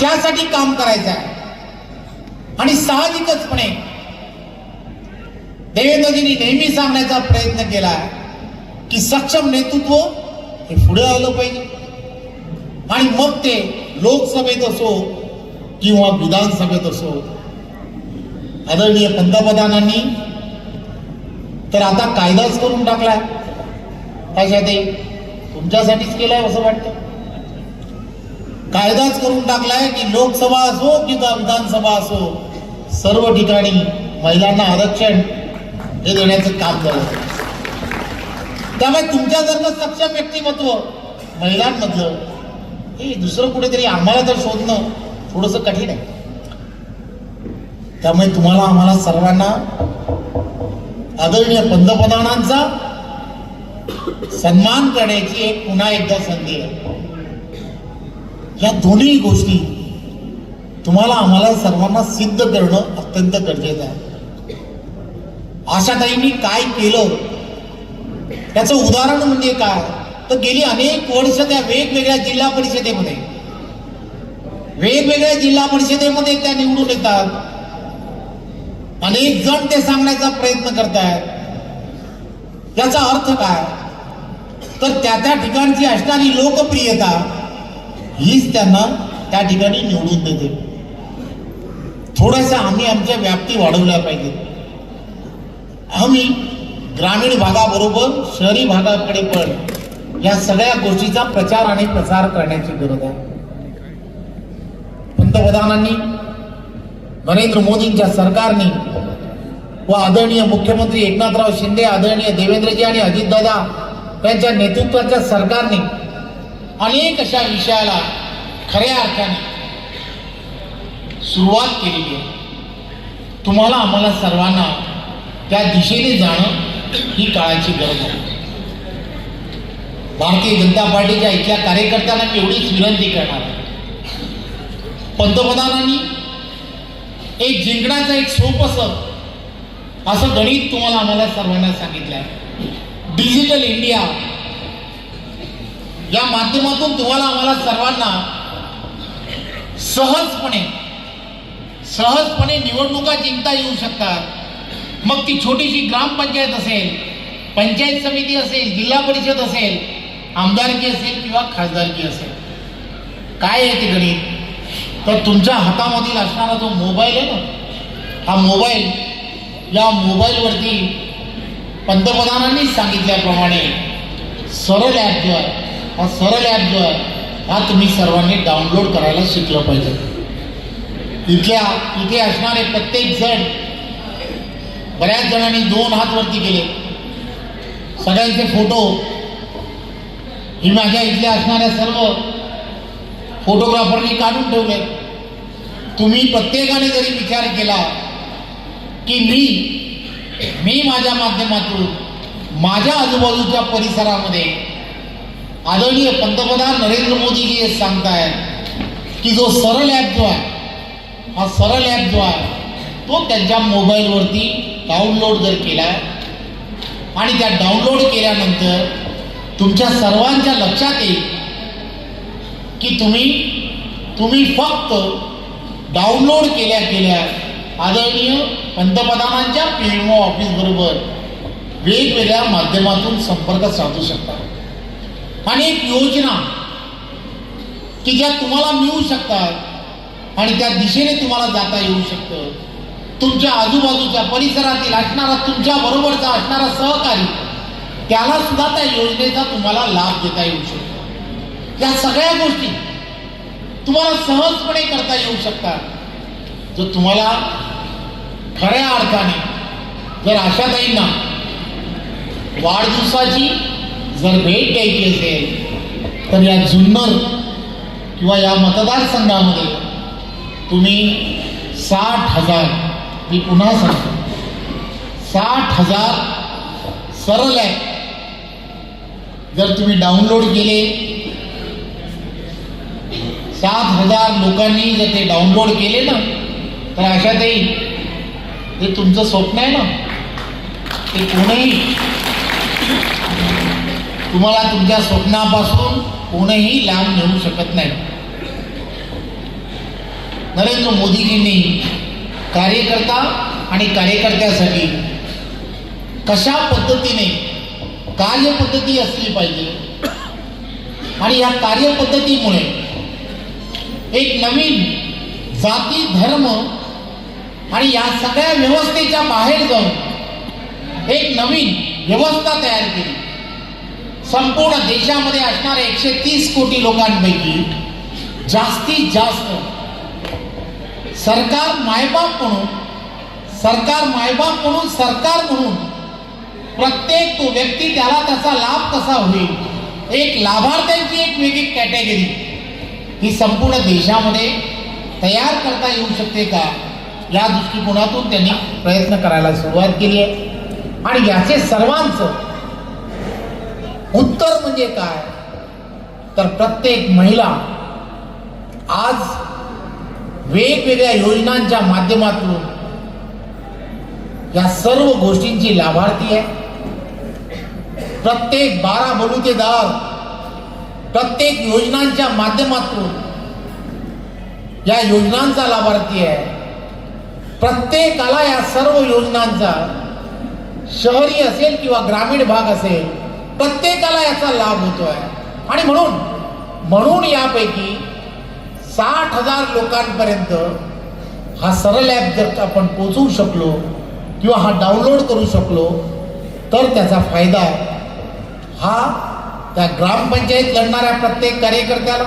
त्यासाठी काम करायचं आहे. आणि साहजिकचपणे देवेंद्रजींनी नेहमी सांगण्याचा प्रयत्न केला की सक्षम नेतृत्व हे पुढे आलं पाहिजे. आणि मग ते लोकसभेत असो किंवा विधानसभेत असो. आदरणीय पंतप्रधानांनी तर आता कायदाच करून टाकलाय. कशासाठी तुमच्यासाठीच केलाय असं वाटतं? कायदाच करून टाकलाय की लोकसभा असो किंवा विधानसभा असो सर्व ठिकाणी महिलांना आरक्षण हे देण्याचं काम करत त्यामुळे तुमच्यासारखं सक्षम व्यक्तिमत्व महिलांमधलं हे दुसरं कुठेतरी आम्हाला तर शोधणं थोडंसं कठीण आहे. त्यामुळे तुम्हाला आम्हाला सर्वांना आदरणीय पंतप्रधानांचा सन्मान करण्याची एक पुन्हा एकदा संधी आहे. या दोन्ही गोष्टी तुम्हाला आम्हाला सर्वांना सिद्ध करणं अत्यंत गरजेचं आहे. आशाताईंनी काय केलं? त्याचं उदाहरण म्हणजे काय? तर गेली अनेक वर्ष त्या वेगवेगळ्या जिल्हा परिषदेमध्ये. वेगवेगळ्या जिल्हा परिषदेमध्ये त्या निवडून येतात. अनेक जण ते सांगण्याचा प्रयत्न करतायत. याचा अर्थ काय? तर त्या त्या ठिकाणची असणारी लोकप्रियता हीच त्यांना त्या ठिकाणी निवडून देते थोडासा आम्ही आमच्या व्याप्ती वाढवल्या पाहिजेत. आम्ही ग्रामीण भागाबरोबर शहरी भागाकडे पण या सगळ्या गोष्टीचा प्रचार आणि प्रसार करण्याची गरज आहे. पंतप्रधानांनी नरेंद्र मोदींच्या सरकारने व आदरणीय मुख्यमंत्री एकनाथराव शिंदे आदरणीय देवेंद्रजी आणि अजितदादा यांच्या नेतृत्वाच्या सरकारने अनेक अशा विषयाला खऱ्या अर्थाने सुरुवात केलेली आहे तुम्हाला आम्हाला सर्वांना त्या दिशेने जाणं ही काळाची गरज आहे. भारतीय जनता पार्टीच्या इथल्या कार्यकर्त्यांना मी एवढीच विनंती करणार पंतप्रधानांनी एक जिंकण्याचं एक सोपं असं गणित तुम्हाला आम्हाला सर्वांना सांगितलं आहे डिजिटल इंडिया या माध्यमातून तुम्हाला आम्हाला सर्वांना सहजपणे सहजपणे निवडणुका जिंकता येऊ शकतात. मग ती छोटीशी ग्रामपंचायत असेल पंचायत समिती असेल जिल्हा परिषद असेल आमदारकी असेल किंवा खासदारकी असेल. काय आहे ते गणित? तर तुमच्या हातामधील असणारा जो मोबाईल आहे ना हा मोबाईल या मोबाईलवरती पंतप्रधानांनी सांगितल्याप्रमाणे सरळ ॲप हा सरळ ॲप जो आहे हा तुम्ही सर्वांनी डाउनलोड करायला शिकलं पाहिजे. इथल्या इथे असणारे प्रत्येक जण बऱ्याच जणांनी दोन हात वरती केले. सगळ्यांचे फोटो ही माझ्या इथल्या असणाऱ्या सर्व फोटोग्राफरनी काढून ठेवले. तुम्ही प्रत्येकाने जरी विचार केला की मी मी माझ्या माध्यमातून माझ्या आजूबाजूच्या परिसरामध्ये आदरणीय पंतप्रधान नरेंद्र मोदीजी हे सांगतायत की जो सरळ ॲप जो आहे हा सरळ ॲप जो आहे तो त्यांच्या मोबाईलवरती डाउनलोड जर केला आणि त्या डाउनलोड केल्यानंतर तुमच्या सर्वांच्या लक्षात येईल की तुम्ही तुम्ही फक्त डाउनलोड केल्या केल्या आदरणीय पंतप्रधानांच्या पी एम ओ वेगवेगळ्या माध्यमातून संपर्क साधू शकता. अनेक योजना की ज्या तुम्हाला मिळू शकतात आणि त्या दिशेने तुम्हाला जाता येऊ शकतं. तुमच्या आजूबाजूच्या परिसरातील असणारा तुमच्या बरोबरचा असणारा सहकारी त्याला सुद्धा त्या योजनेचा तुम्हाला लाभ देता येऊ शकतो. या सगळ्या गोष्टी तुम्हाला सहजपणे करता येऊ शकतात. जर तुम्हाला खऱ्या अर्थाने जर आशाताईंना वाढदिवसाची जर भेट द्यायची असेल तर या जुन्नर किंवा या मतदारसंघामध्ये तुम्ही साठ हजार मी पुन्हा सांगतो साठ हजार सरळ आहे. जर तुम्ही डाउनलोड केले सात हजार लोकांनी जर ते डाउनलोड केले ना तर अशातही ते तुमचं स्वप्न आहे ना ते कोणीही तुम्हाला तुमच्या स्वप्नापासून कोणीही लांब नेऊ शकत नाही. नरेंद्र मोदीजींनी कार्यकर्ता आणि कार्यकर्त्यासाठी कशा पद्धतीने कार्यपद्धती असली पाहिजे आणि या कार्यपद्धतीमुळे एक नवीन जाती धर्म आणि या सगळ्या व्यवस्थेच्या बाहेर जाऊन एक नवीन व्यवस्था तयार केली. संपूर्ण देशामध्ये असणाऱ्या एकशे तीस कोटी लोकांपैकी जास्तीत जास्त सरकार मायबाप म्हणून सरकार मायबाप म्हणून सरकार म्हणून प्रत्येक तो व्यक्ती त्याला त्याचा लाभ कसा होईल? एक लाभार्थ्यांची एक वेगळी कॅटेगरी. ही संपूर्ण देशामध्ये तयार करता येऊ शकते का? या दृष्टिकोनातून त्यांनी प्रयत्न करायला सुरुवात केली आहे. आणि याचे सर्वांचं उत्तर म्हणजे काय? तर प्रत्येक महिला आज वेगवेगळ्या योजनांच्या माध्यमातून या सर्व गोष्टींची लाभार्थी आहे. प्रत्येक बारा बलुतेदार प्रत्येक योजनांच्या माध्यमातून या योजनांचा लाभार्थी आहे. प्रत्येकाला या सर्व योजनांचा शहरी असेल किंवा ग्रामीण भाग असेल प्रत्येकाला याचा लाभ होतोय. आणि म्हणून म्हणून यापैकी साठ हजार लोकांपर्यंत हा सरळ ॲप जर आपण पोचवू शकलो किंवा हा डाउनलोड करू शकलो तर त्याचा फायदा हा त्या ग्रामपंचायत लढणाऱ्या प्रत्येक कार्यकर्त्याला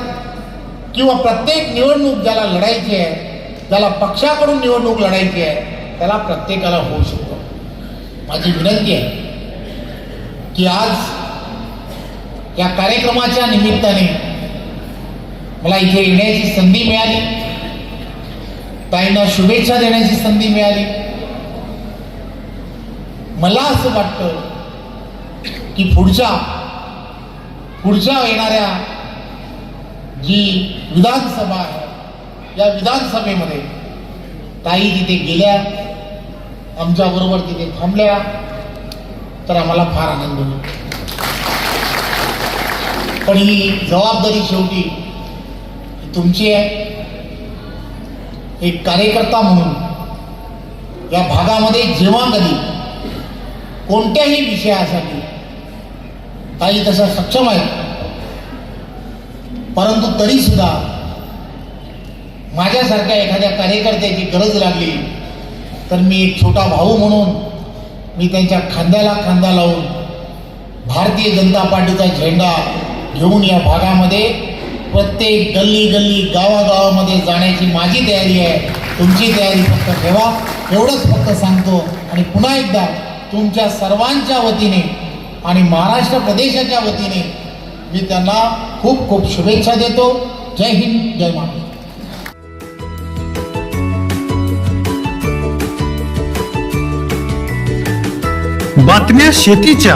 किंवा प्रत्येक निवडणूक ज्याला लढायची आहे ज्याला पक्षाकडून निवडणूक लढायची आहे त्याला प्रत्येकाला होऊ शकतो. माझी विनंती आहे की आज या कार्यक्रमाच्या निमित्ताने मला इथे येण्याची संधी मिळाली. ताईंना शुभेच्छा देण्याची संधी मिळाली. मला असं वाटतं की पुढच्या पुढच्या येणाऱ्या जी विधानसभा आहे या विधानसभेमध्ये ताई तिथे गेल्या आमच्याबरोबर तिथे थांबल्या तर आम्हाला फार आनंद होतो पण ही जबाबदारी शेवटी तुमची आहे. एक कार्यकर्ता म्हणून या भागामध्ये जेव्हा कधी कोणत्याही विषयासाठी काही तसं सक्षम आहे. परंतु तरी सुद्धा माझ्यासारख्या एखाद्या कार्यकर्त्याची गरज लागली तर मी एक छोटा भाऊ म्हणून मी त्यांच्या खांद्याला खांदा लावून भारतीय जनता पार्टीचा झेंडा घेऊन या भागामध्ये. प्रत्येक गल्ली गल्ली गावागावामध्ये जाण्याची माझी तयारी आहे. तुमची तयारी फक्त ठेवा. एवढंच फक्त सांगतो. आणि पुन्हा एकदा तुमच्या सर्वांच्या वतीने आणि महाराष्ट्र प्रदेशाच्या वतीने मी त्यांना खूप खूप शुभेच्छा देतो. जय हिंद जय महाराष्ट्र. बातम्या शेतीच्या.